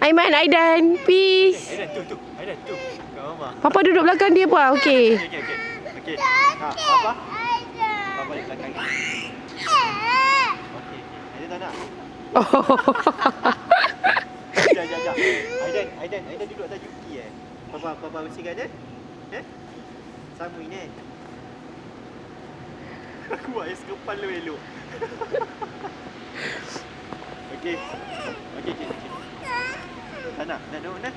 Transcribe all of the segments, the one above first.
Aiman, Aidan, peace. Aidan tu tu. Aidan tu. Kat mama. Papa duduk belakang dia pa. Okey. Okey okey okey. Okey. Ha, papa. Papa di belakang. Okey okey. Aidan tak nak. Oh. Jap jap jap. Aidan, Aidan, Aidan duduk atas juki eh. Papa papa bersihkan dia. Eh? Sama ini eh. Aku buat ais kepala elok. Okey. Okey okey okey. Tak nak, nak duduk mana?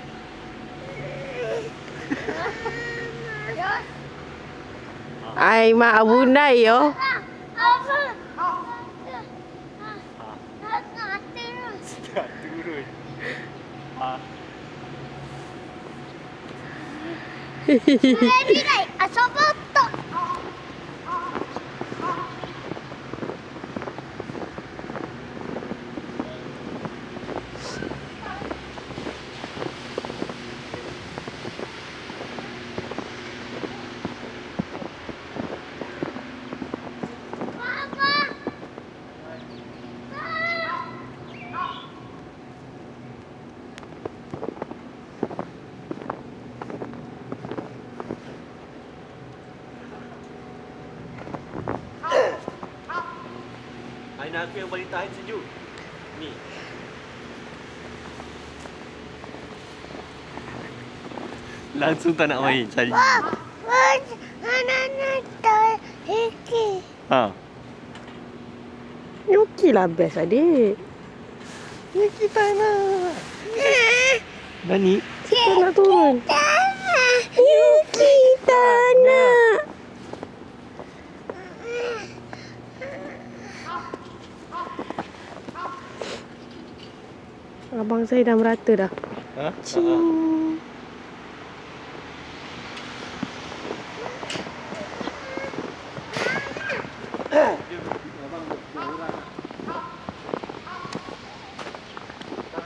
Ai mak abunai yo. Ha. Tak turun. Aina aku yang paling tahan sejuk. Ni. Langsung tak nak main cari. Ha. Okey lah best adik. Ni kita nak. Nani? Kita nak turun. Yuki tak nak. Abang saya dah merata dah. Ha? Cing.